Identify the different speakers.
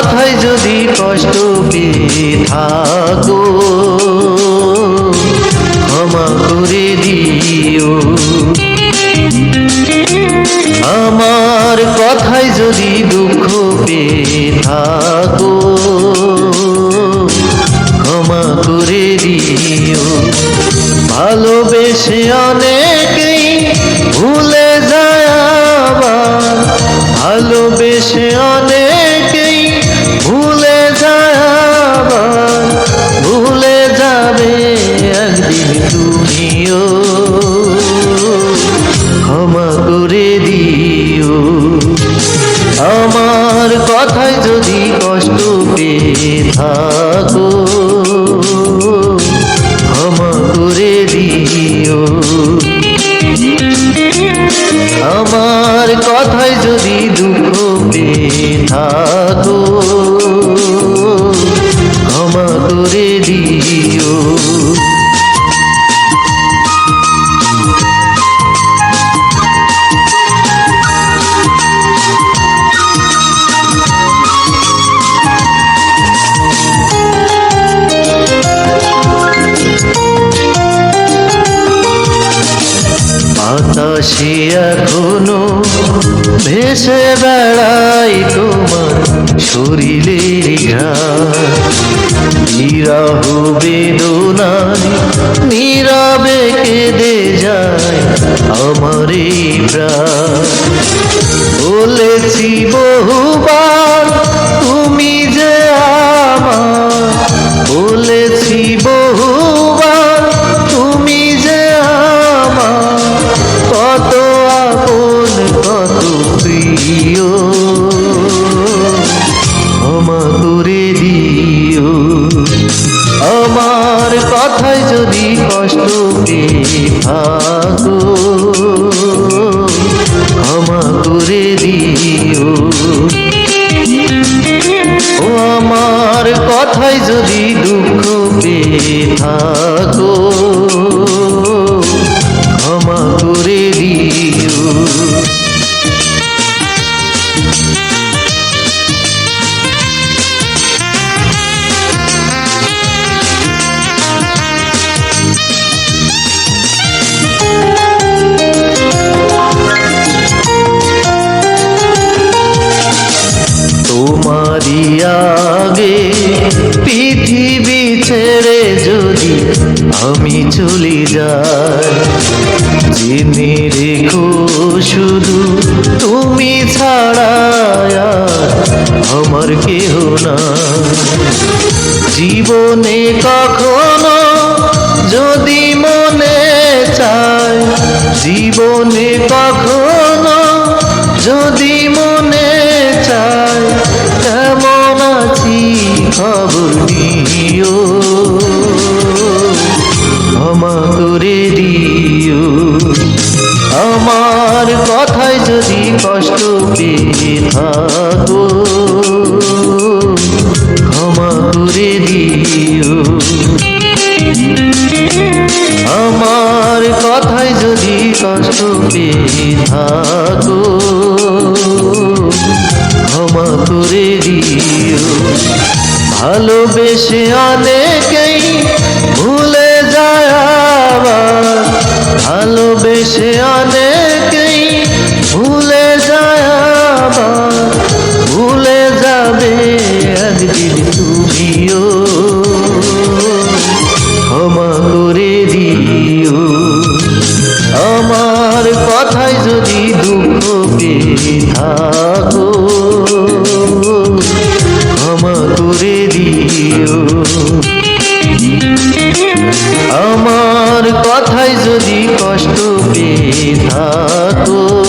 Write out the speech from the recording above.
Speaker 1: কথায় যদি কষ্ট পেয়ে থাকো ক্ষমা করে দিও। আমার কথায় যদি দুঃখ পেয়ে থাকো কথায় যদি কষ্ট পেয়ে থাকো বাতাসে এখনও ভেসে বেড়াই তোমার শরীরের হবে বেদনায় নীরবে কেঁদে যায় আমার এই প্রাণ। কথায় যদি কষ্ট পেয়ে থাকো, ক্ষমা করে দিও। ও আমার কথায় যদি দুঃখ পেয়ে থাকো চলে যায়। রেখো শুধু তুমি ছাড়া আমার কেহ না জীবনে কখনো যদি মনে চায়, জীবনে কখনো যদি পেয়ে থাকো ক্ষমা করে দিও। আমার কথায় যদি কষ্ট পেয়ে থাকো, ক্ষমা করে দিও। ভালোবেসে অনেকেই ভুলে যায় ভালোবেসে অনেকেই ক্ষমা করে দিও। আমার কথায় যদি দুঃখ পেয়ে থাকো, ক্ষমা দিও। আমার কথায় যদি কষ্ট পেয়ে থাকো